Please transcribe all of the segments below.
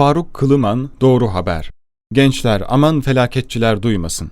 Faruk Kılıman Doğru Haber Gençler aman felaketçiler duymasın.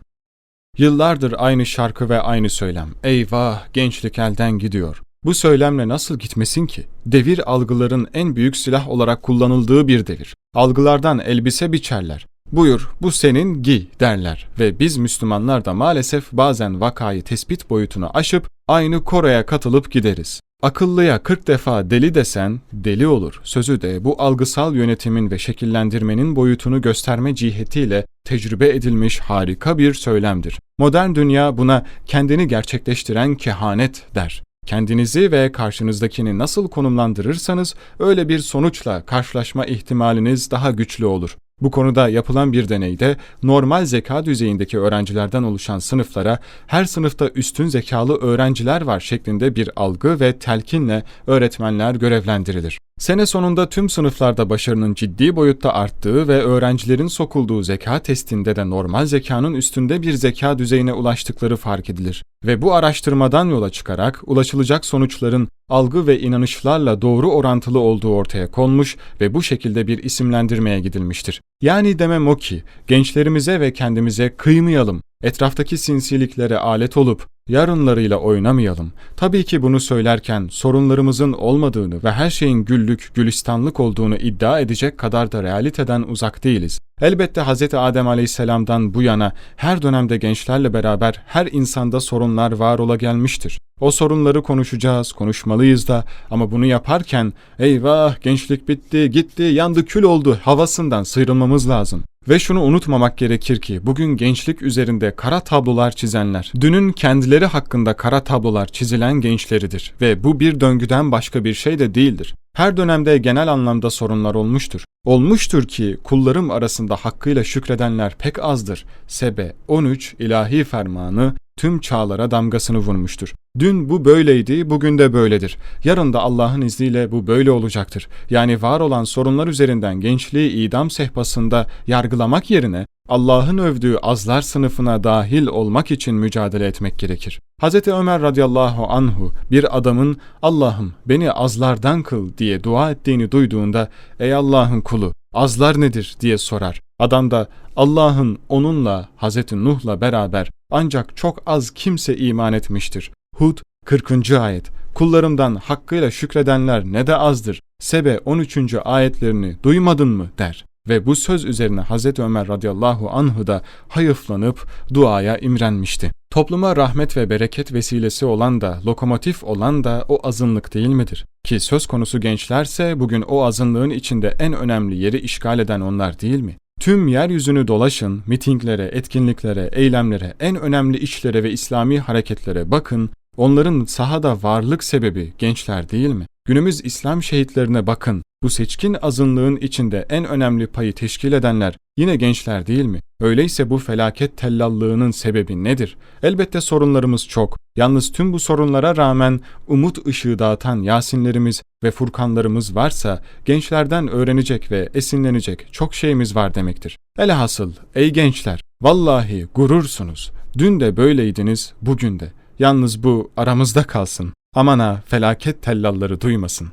Yıllardır aynı şarkı ve aynı söylem. Eyvah gençlik elden gidiyor. Bu söylemle nasıl gitmesin ki? Devir algıların en büyük silah olarak kullanıldığı bir devir. Algılardan elbise biçerler. Buyur bu senin giy derler ve biz Müslümanlar da maalesef bazen vakayı tespit boyutunu aşıp aynı Kore'ye katılıp gideriz. Akıllıya 40 defa deli desen deli olur. Sözü de bu algısal yönetimin ve şekillendirmenin boyutunu gösterme cihetiyle tecrübe edilmiş harika bir söylemdir. Modern dünya buna kendini gerçekleştiren kehanet der. Kendinizi ve karşınızdakini nasıl konumlandırırsanız öyle bir sonuçla karşılaşma ihtimaliniz daha güçlü olur. Bu konuda yapılan bir deneyde normal zeka düzeyindeki öğrencilerden oluşan sınıflara her sınıfta üstün zekalı öğrenciler var şeklinde bir algı ve telkinle öğretmenler görevlendirilir. Sene sonunda tüm sınıflarda başarının ciddi boyutta arttığı ve öğrencilerin sokulduğu zeka testinde de normal zekanın üstünde bir zeka düzeyine ulaştıkları fark edilir. Ve bu araştırmadan yola çıkarak ulaşılacak sonuçların algı ve inanışlarla doğru orantılı olduğu ortaya konmuş ve bu şekilde bir isimlendirmeye gidilmiştir. Yani demem o ki gençlerimize ve kendimize kıymayalım, etraftaki sinsiliklere alet olup yarınlarıyla oynamayalım. Tabii ki bunu söylerken sorunlarımızın olmadığını ve her şeyin güllük, gülistanlık olduğunu iddia edecek kadar da realiteden uzak değiliz. Elbette Hz. Adem Aleyhisselam'dan bu yana her dönemde gençlerle beraber her insanda sorunlar var ola gelmiştir. O sorunları konuşacağız, konuşmalıyız da ama bunu yaparken eyvah gençlik bitti, gitti, yandı kül oldu havasından sıyrılmamız lazım. Ve şunu unutmamak gerekir ki bugün gençlik üzerinde kara tablolar çizenler, dünün kendileri hakkında kara tablolar çizilen gençleridir ve bu bir döngüden başka bir şey de değildir. Her dönemde genel anlamda sorunlar olmuştur. Olmuştur ki kullarım arasında hakkıyla şükredenler pek azdır. Sebe 13 ilahi fermanı tüm çağlara damgasını vurmuştur. Dün bu böyleydi, bugün de böyledir. Yarın da Allah'ın izniyle bu böyle olacaktır. Yani var olan sorunlar üzerinden gençliği idam sehpasında yargılamak yerine Allah'ın övdüğü azlar sınıfına dahil olmak için mücadele etmek gerekir. Hz. Ömer radıyallahu anhu bir adamın Allah'ım beni azlardan kıl diye dua ettiğini duyduğunda ey Allah'ın kulu azlar nedir diye sorar. Adam da Allah'ın onunla Hz. Nuh'la beraber ancak çok az kimse iman etmiştir. Hud 40. ayet Kullarımdan hakkıyla şükredenler ne de azdır. Sebe 13. ayetlerini duymadın mı der. Ve bu söz üzerine Hz. Ömer radıyallahu anh'ı da hayıflanıp duaya imrenmişti. Topluma rahmet ve bereket vesilesi olan da, lokomotif olan da o azınlık değil midir? Ki söz konusu gençlerse bugün o azınlığın içinde en önemli yeri işgal eden onlar değil mi? Tüm yeryüzünü dolaşın, mitinglere, etkinliklere, eylemlere, en önemli işlere ve İslami hareketlere bakın, onların sahada varlık sebebi gençler değil mi? Günümüz İslam şehitlerine bakın, bu seçkin azınlığın içinde en önemli payı teşkil edenler yine gençler değil mi? Öyleyse bu felaket tellallığının sebebi nedir? Elbette sorunlarımız çok. Yalnız tüm bu sorunlara rağmen umut ışığı dağıtan Yasinlerimiz ve Furkanlarımız varsa gençlerden öğrenecek ve esinlenecek çok şeyimiz var demektir. Elhasıl ey gençler vallahi gurursunuz. Dün de böyleydiniz bugün de. Yalnız bu aramızda kalsın. Aman ha felaket tellalları duymasın.